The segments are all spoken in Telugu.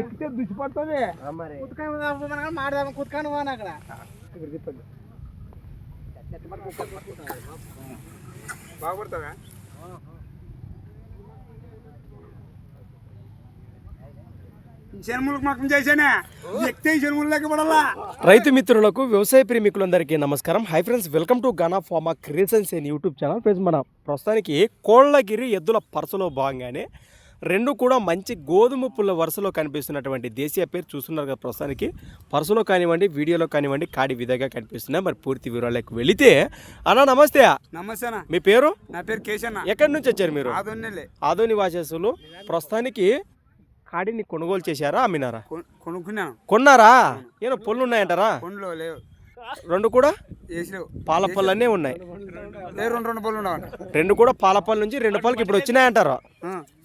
ఎక్కితే దుచ్చిపడుతుంది కుతుకాని మాడదాం కుతుకాని పోను అక్కడ. బాగుపడతావా? జన్ములు లెక్క పడాలా? రైతు మిత్రులకు వ్యవసాయ ప్రేమికులందరికీ నమస్కారం. Hi friends welcome to Gana farm creations and YouTube channel friends మన ప్రస్తుతానికి కోళ్ళగిరి ఎద్దుల పరసలో భాగంగానే రెండు కూడా మంచి గోధుమ పుల్ల వరుసలో కనిపిస్తున్నటువంటి దేశీయ పేరు చూస్తున్నారు కదా ప్రస్తుతానికి. పరసలో కానివ్వండి వీడియోలో కానివ్వండి కాడి విధంగా కనిపిస్తున్నాయి. మరి పూర్తి వివరాలకు వెళితే అన్న నమస్తే నమస్తేనా మీ పేరు? నా పేరు కేశన్న ఎక్కడి నుంచి వచ్చారు మీరు? ఆదోని వాసేసులు. ప్రస్తుతానికి కాడిని కొనుగోలు చేశారా అమ్మినారా? కొనుక్కున్నాను. కొన్నారా? ఏమో పొల్లు ఉన్నాయంటారా? లేవు. రెండు కూడా? పాల పళ్ళన్నీ ఉన్నాయి. లేవు రెండు రెండు పళ్ళు కూడా పాల పళ్ళ నుంచి రెండు పళ్ళకి ఇప్పుడు వచ్చినాయంటారు.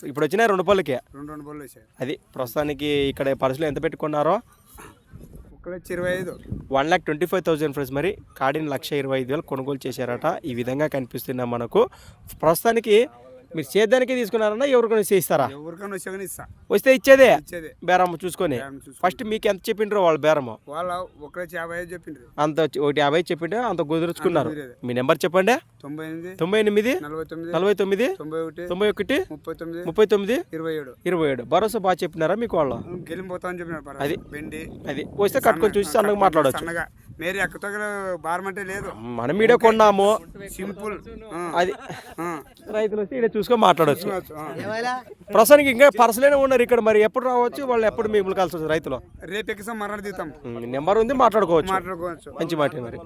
ఇప్పుడు వచ్చినాయి రెండు పళ్ళకి. రెండు రెండు పళ్ళు వేసాయి అది ప్రస్తుతానికి ఇక్కడ పర్సులో ఎంత పెట్టుకున్నారో? వచ్చి ఇరవై ఐదు. One lakh twenty five thousand friends. మరి కాడిని లక్ష ఇరవై ఐదు వేలు కొనుగోలు చేశారట. ఈ విధంగా కనిపిస్తున్నాయి మనకు. ప్రస్తుతానికి మీరు సేద్యానికి తీసుకున్నారన్నా ఎవరికైనా చేయిస్తారా? ఎవరికైనా వచ్చా కానీ ఇస్తా. వస్తే ఇచ్చేదే? ఇచ్చేది. బేరమ్మ చూసుకొని. బేరం. ఫస్ట్ మీకు ఎంత చెప్పిండ్రో వాళ్ళు బేరము వాళ్ళ ఒకళ్ళు యాభై ఐదు చెప్పిండ్రు. అంత వచ్చి- ఒకటి యాభై చెప్పిండే అంత కుదుర్చుకున్నారు అంత కుదిరేది. మీ నెంబర్ చెప్పండి. తొంభై ఎనిమిది తొంభై ఎనిమిది నలభై తొమ్మిది నలభై తొమ్మిది తొంభై ఒకటి తొంభై ఒకటి ముప్పై తొమ్మిది ముప్పై తొమ్మిది ఇరవై ఏడు. ఇరవై ఏడు. భరోసా బాగా చెప్పినారా మీకు వాళ్ళు? గెలిపోతా అని చెప్పినాడు పర్వాలేదు. అది. బెండి అది. వస్తే కట్టుకొని చూసి సన్నగా మాట్లాడవచ్చు సన్నగా. మేరీ అక్క దగ్గర భారం అంటే లేదు. మనం ఈడే కొన్నాము. సింపుల్. అది ఆ. రైతులు ఈడ చూసుకొని మాట్లాడవచ్చు. ప్రస్తుతానికి ఇంకా పర్సలేనే ఉన్నారు ఇక్కడ మరి. ఎప్పుడు రావచ్చు వాళ్ళు ఎప్పుడు మిమ్మల్ని కలిసి రైతులు? రేపు ఎక్కిస్తాం మరణం నెంబర్ ఉంది మాట్లాడుకోవచ్చు. మాట్లాడుకోవచ్చు. మంచి మాట మరి.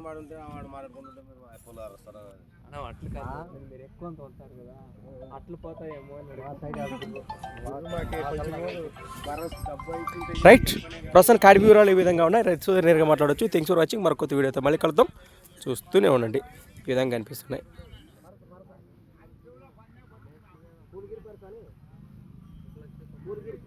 మీరు ఎక్కువ తోలుతారు కదా. అట్లు పోతాయేమో రైట్. ప్రస్తుతం కాడి వివరాలు ఈ విధంగా ఉన్నాయి. రైతు సోదరు నేరుగా మాట్లాడవచ్చు థ్యాంక్స్ ఫర్ వాచింగ్ మరొక కొత్త వీడియోతో మళ్ళీ కలుద్దాం. చూస్తూనే ఉండండి. ఈ విధంగా కనిపిస్తున్నాయి పూలగిరి